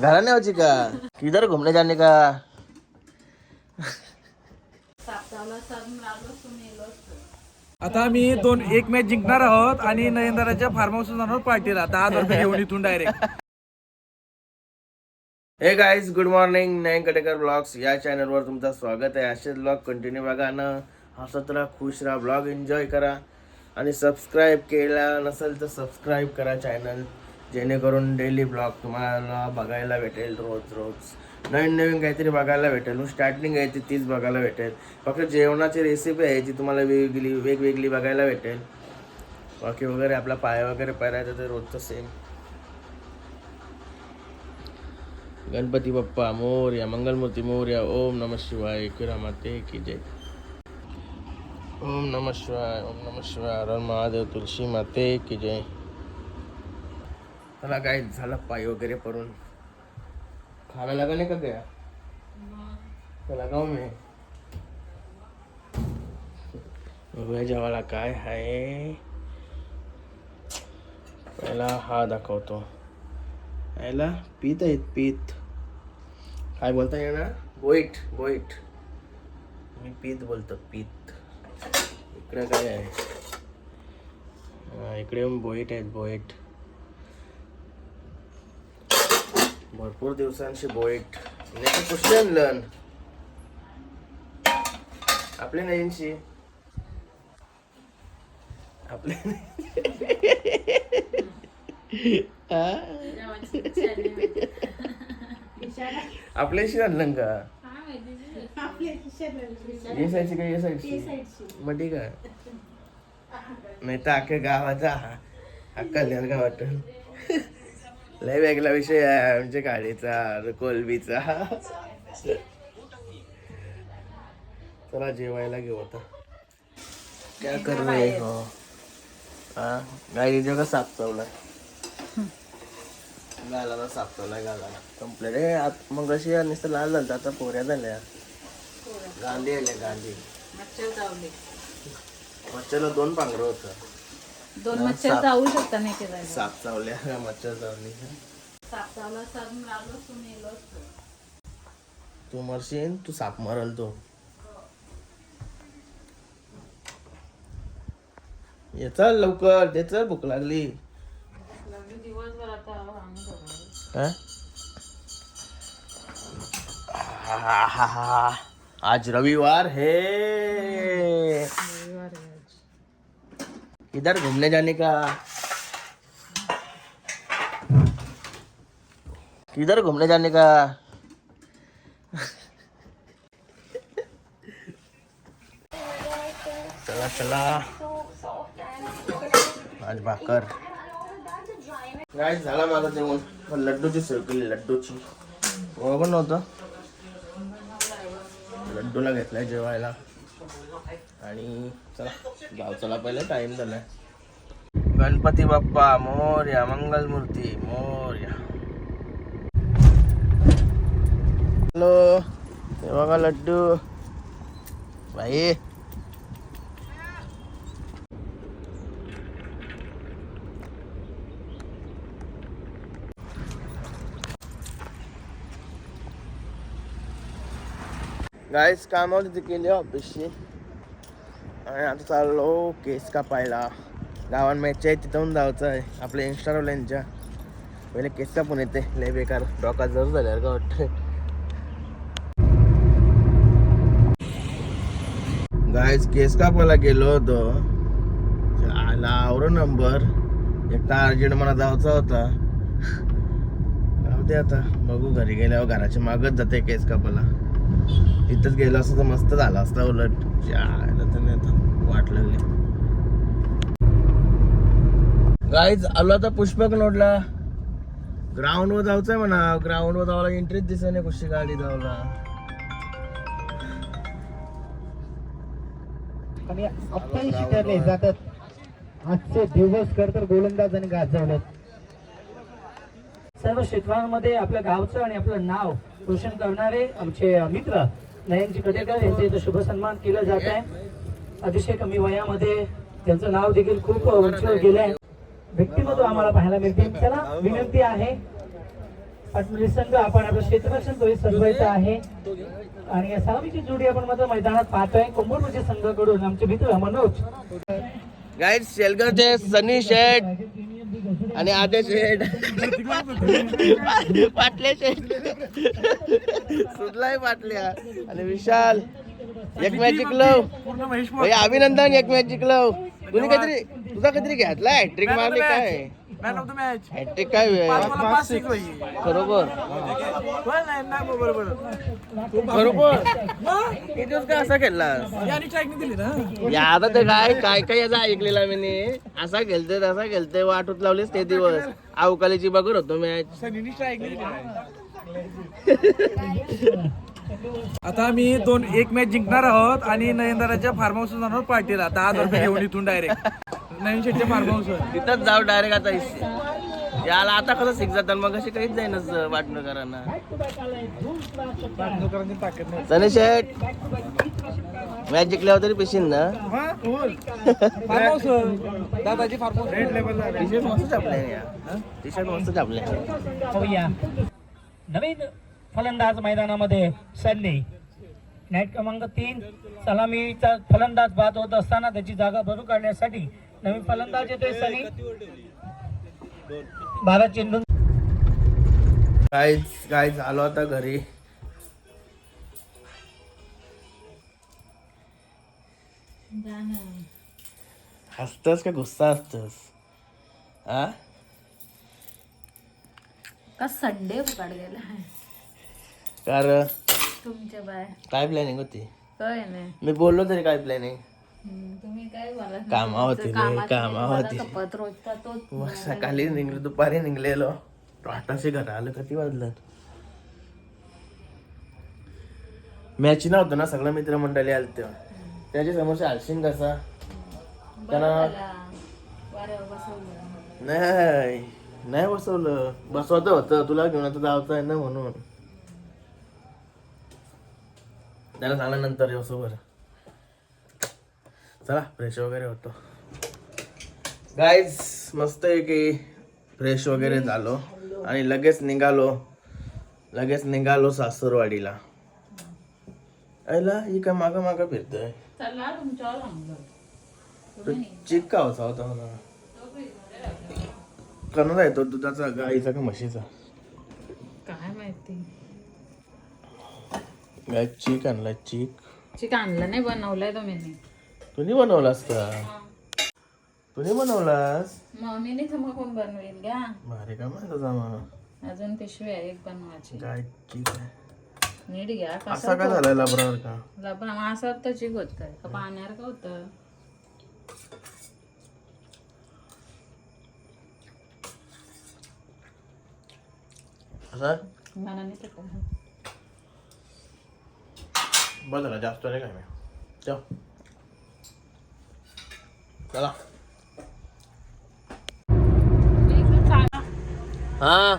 घरा नाही होची का? किधर घुमने जाने का. आता आम्ही दोन एक मॅच जिंकणार आहोत आणि नयनदाराच्या फार्म हाऊस जाणार आहोत पार्टीला दहा हजार रुपये घेऊन इथून डायरेक्ट हे guys good morning Nayan Katekar vlogs या चॅनलवर तुमचं स्वागत आहे. असेच ब्लॉग कंटिन्यू बघा ना. हसत राहा खुश राहा ब्लॉग एन्जॉय करा. आणि सबस्क्राईब केला नसेल तर सबस्क्राईब करा चॅनल जेणेकरून डेली ब्लॉग तुम्हाला बघायला भेटेल रोज रोज. नवीन नवीन काहीतरी बघायला भेटेल. स्टार्टिंग आहे ती तीच बघायला भेटेल. फक्त जेवणाची रेसिपी आहे जी तुम्हाला वेगवेगळी वेगवेगळी बघायला भेटेल. बाकी वगैरे आपला पाय वगैरे परायचं तर रोजचं सेम गणपती बाप्पा मोर्या मंगलमूर्ती मोर्या ओम नम शिवाय किरामाते की जय. ओम नम शिवाय ओम नम शिवाय हर महादेव तुळशी माते की जय। चला काय झालं पाय वगैरे पडून. खायला लगा नाही का गया? चला गाव मी जेवायला काय आहे. पहिला हा दाखवतो. याला पीत आहेत पीत. काय बोलता येणार? बोईट बोईट मी पीत बोलतो पीत. इकडे काय आहे? हा, इकडे बोईट आहेत बोईट. भरपूर दिवसांशी बोईट. नाही कुठले आणलं आपले नाहींशी आपले? आपल्याशी आणलं का? ये साईडची का ये साईडची मग ठीक आहे नाही तर अख्ख्या गावाचा अख्खा कल्याण गावात लय वेगळा विषय आहे आमच्या गाडीचा कोलबीचा. चला जेवायला घेऊ आता. काय करू हो. हा? गाडीचा का साप चावलाय गालाला साप चावलाय गालाला. कंप्लेट आहे आत मग अशी नुसतं लाल झालं आता पोऱ्या झाल्या. गांधी आल्या गांधी. मच्छर चावले मच्छरला दोन पांघरं होतं. दोन मच्छर चावू शकता नाही ते जायला. साप चावल्या का मच्छर चावली येलो असतो. तू मरशील तू साप मरल तो. ये चल लवकर दे चल भूक लागली. लागली दिवसभर आता. आज रविवार है. रविवार आहे आज. इधर घूमने जाने का? किधर घूमने जाने का? चला चला। आज भाकर। काय झाला माझं जेवण. पण लड्डूची सोय केली लड्डूची. बरोबर नव्हतं. लड्डूला घेतलाय जेवायला. आणि चला गाव चला पहिले टाइम झालाय. गणपती बाप्पा मोर्या मंगलमूर्ती मोर्या. हॅलो हे बघा लड्डू. बाई. गाईस काम तिथे केली ऑफिसची आणि आता चाललो केस कापायला. गावात मॅच आहे तिथून जायचं आहे. आपल्या इंस्टाग्रामच्या. पहिले केस कापून येते. लय बेकार. डॉका जर झाल्यावर का वाटतं? गाईज केस कापायला गेलो होतो. आला आवरो नंबर एक तर अर्जंट मला जायचा होता. जाऊ दे आता. बघू घरी गेल्यावर घराच्या मागच जाते केस कापायला. तिथंच गेलो असतं तर मस्त झालं असतं उलट. जायला तर नाही आता वाट लागली. गाईज आलो आता पुष्पक नोडला. ग्राउंड वर जायचंय म्हणा. ग्राउंड वर जायला इंटरेस्ट दिसत नाही कशी गाडी जावला आणि अठ्ठ्याऐंशी ठरले जातात. आजचे दिवस तर गोलंदाज आणि गाजवलं सर्व क्षेत्रांमध्ये आपल्या गावचं आणि आपलं नाव रोशन करणारे आमचे मित्र नयनजी कटेकर यांचे इथं शुभ सन्मान केला जात आहे. अतिशय कमी वयामध्ये त्यांचं नाव देखील खूप उंचीवर गेलं आहे व्यक्तिमत्व आम्हाला पाहायला मिळतील चला विनंती आहे. संघ आपण आपलं क्षेत्ररक्षण तो सजवायचं आहे. आणि या सलामीची जोडी आपण मात्र मैदानात पाहतोय. कोंबडूचे संघाकडून आमचे मित्र मनोज. गाईड शेलगरचे सनी शेठ. आणि आदे शेठ पाटले शेठ सुदलाय पाटल्या आणि विशाल एक मॅच जिंकलो अभिनंदन एक मॅच जिंकलो तुम्ही काहीतरी तुझा काहीतरी घेतला हॅट्रिक मारली काय? Man of the match hattrick काय वे? पाच सिक्स बरोबर नाही नाही बरोबर बरोबर. किती दिवस काय असा खेळलास याने स्ट्राईक दिली ना. यादा तर काय काय काय याचा ऐकलेला मी असा खेळते तसा खेळते वाटूत लावलेस ते दिवस. अवकालीची बघत होतो मॅच सनीनी स्ट्राईक दिली. आता आम्ही दोन एक मॅच जिंकणार आहोत आणि नयनदाराच्या फार्म हाऊस जाणार आहोत पार्टीला दहा हजार रुपये घेऊन इथून डायरेक्ट नवीन शेटच्या फार्म हाऊस तिथंच जाऊ डायरेक्ट आता इस- याला आता कसं शिक जातात मग अशी काहीच जाईनच वाटणं ताकद नाही. सनी शेठ मॅच जिंकल्यावर तरी पिशीन ना? फार्म हाऊस दादाची फार्म हाऊस रेड लेवलला टी शर्ट मस्त छापले टी शर्ट मस्त छापले होऊया नवीन फलंदाज मैदानामध्ये सन्नी. नाईट क्रमांक तीन सलामीचा फलंदाज बाद होत असताना त्याची जागा भरून काढण्यासाठी नवीन फलंदाज येतोय सनी. भारत चेंडू. काय काय झालो आता घरी. हसतस का गुस्सा असतस हा? का संडे फुकाट गेला कार तुमच्या बाय काय प्लॅनिंग होती? काय नाही मी बोललो तरी काय प्लॅनिंग तुम्ही काय बोला कामावरती रे, कामावरती. पत रोजचा तोच सकाळी निघलो दुपारी निघलेलो आठाशे घर आलं किती वाजलं मॅच नव्हतं ना सगळं मित्रमंडळी आलं तेव्हा. त्याच्या समोरच्या आलशीन कसा? बसवलं. नाही नाही बसवलं. बसवतं होतं. तुला घेऊन आता जायचं आहे ना म्हणून. त्याला सांगला नंतर येऊ बरं चला फ्रेश वगैरे होतो. गाईज मस्त आहे की फ्रेश वगैरे झालो. आणि लगेच निघालो. लगेच निघालो सासूरवाडीला. आईला ही काय मागं मागं फिरतोय. चला तुमच्यावर सांगलं तो चिक का होता होता मला कणाला येतो दुधाचा गाईचा का म्हशीचा? काय माहिती. गाय चीक आणला चीक. चिक आणलं नाही बनवलंय तुम्ही. तुम्ही बनवलास का? तुम्ही बनवलास? मम्मीने कोण बनवेल घ्या भारी का माहिती मग अजून पिशवी आहे एक बनवायची. गाय चीक आहे नीट घ्या असा कसं का झालाय लबरावर का? लपण असं वाटतं चिक होत का पाण्यावर का होतं? असा? मनाने तर काय. झाला जास्त नाही काय मी. ठेव. चला. हा.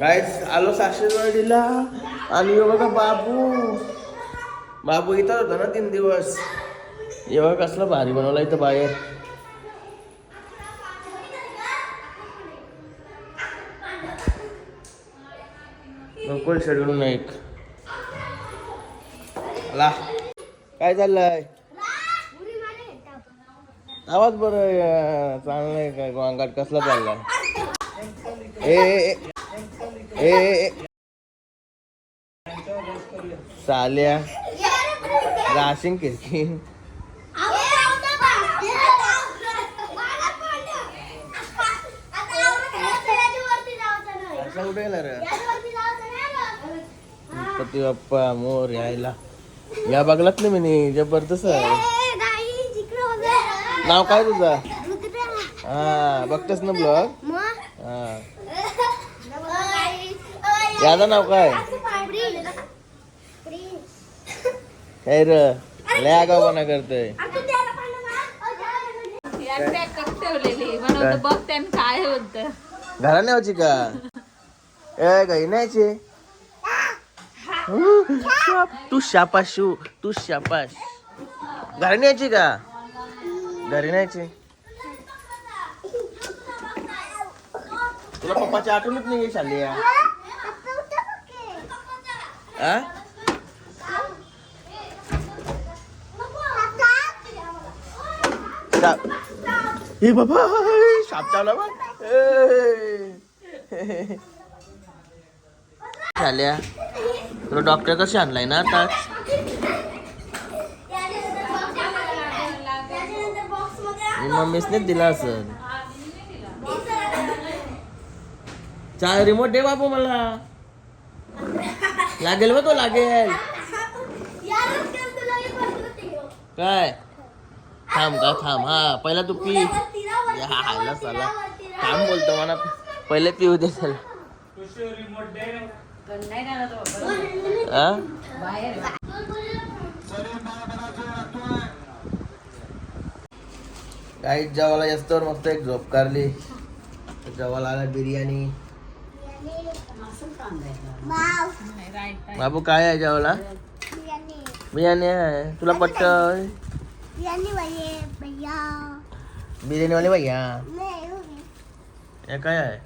गाईस आलो साक्षरवाडीला आणि हे बघा बाबू. बाबू इथं होता ना तीन दिवस. हे कसलं भारी बनवलं इथं बाहेर. गोकुळ शेड्यूल एक. ला काय चाललंय? आवाज बरं चांगलाय काय गोंगाट कसला चाललाय? ए ए. साल्या राशिंग असं कुठे गेला रे? गणपती बाप्पा मोर यायला. या बघलात नाही मी जबरदस्त आहे. नाव काय तुझं? हा बघतेस ना ब्लॉग? हा. याचं नाव काय? काय र? लय आगाऊपणा करतोय. ठेवलेली बनवलं बघ त्यानं काय होतं. घरा न्यायची का? ए घरी न्यायची तू शापाशू तू शापाश घरी न्यायची का? घरी न्यायची. तुला पप्पाची आठवणच नाही शाली आ? हे बाबा साप चावला बा शाल्या तुला डॉक्टर कसे आणलाय ना आता मी मम्मीसनेच दिला असेल. चाल रिमोट दे बाबू मला. लागेल बघ तो लागेल. काय? थांब का थांब. हा पहिला तू पी. हायला चला थांब बोलतो मला. पहिले पिऊ दे त्याला. काही जेवायला जास्त मस्त एक झोप काढली. जेवायला आला बिर्याणी. बाबू काय आहे जेवायला? बिर्याणी आहे. तुला पट्ट बिर्याणी वाले भैया? हे काय आहे?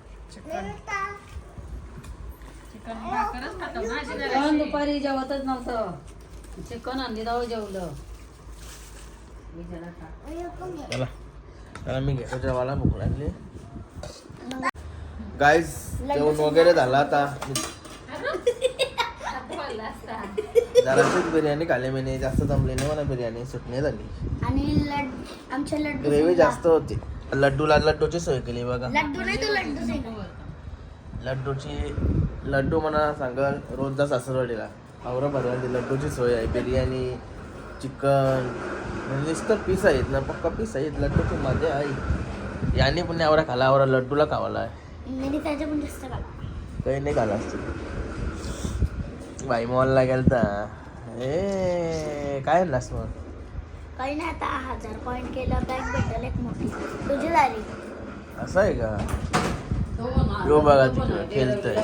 चिकन दुपारी जेवतच नव्हतं. चिकन आणली जाऊ जेवलं. चला. चला मी घेतो जेवायला भूक लागली. गाईज जेवण वगैरे झालं आता. जराशीच बिर्याणी खाल्ली मी जास्त जमली नाही मला बिर्याणी सुटणे झाली. आणि लड आमच्या लड्डू ग्रेव्ही जास्त होती. लड्डूला लड्डूची सोय केली बघा. लड्डू नाही तो लड्डू लड्डूची लड्डू म्हणा सांगाल रोजचा सासरवाडीला. आवरा भरवायची लड्डूची सोय आहे. बिर्याणी चिकन नुसतं पीस आहेत ना पक्का पीस आहेत लड्डूची मजा आहे. याने पण आवरा खाला आवरा लड्डूला खावाला आहे. काही नाही खाला. असतं बाई मॉलला गेलता. ए काय आणलास मग? काही नाही आता हजार पॉईंट केलं बॅग भेटेल एक मोठी. तुझी झाली. असं आहे का? यो बघा तिकडे आहे. खेळतोय.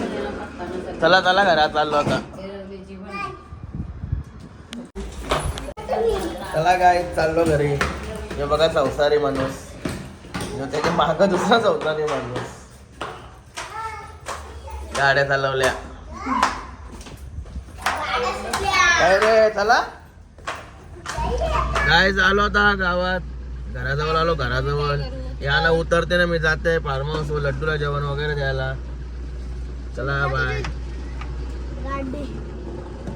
चला चला घरात चाललो आता बेरं वेजी पण. चला काय चाललो घरी. हे बघा संसारी माणूस. त्याच्या माग दुसरा संसारी माणूस. गाड्या चालवल्या. काय रे चला. काय चालू आता गावात. घराजवळ आलो घराजवळ. या ना उतरते ना मी जाते. फार्म हाऊस लड्डूला जेवण वगैरे द्यायला. चला बाय गाडी.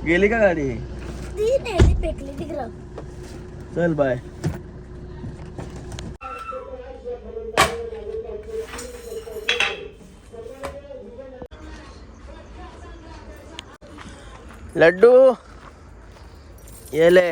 गेली का गाडी? ती नेहमी फेकली तिकडं. चल बाय लड्डू येले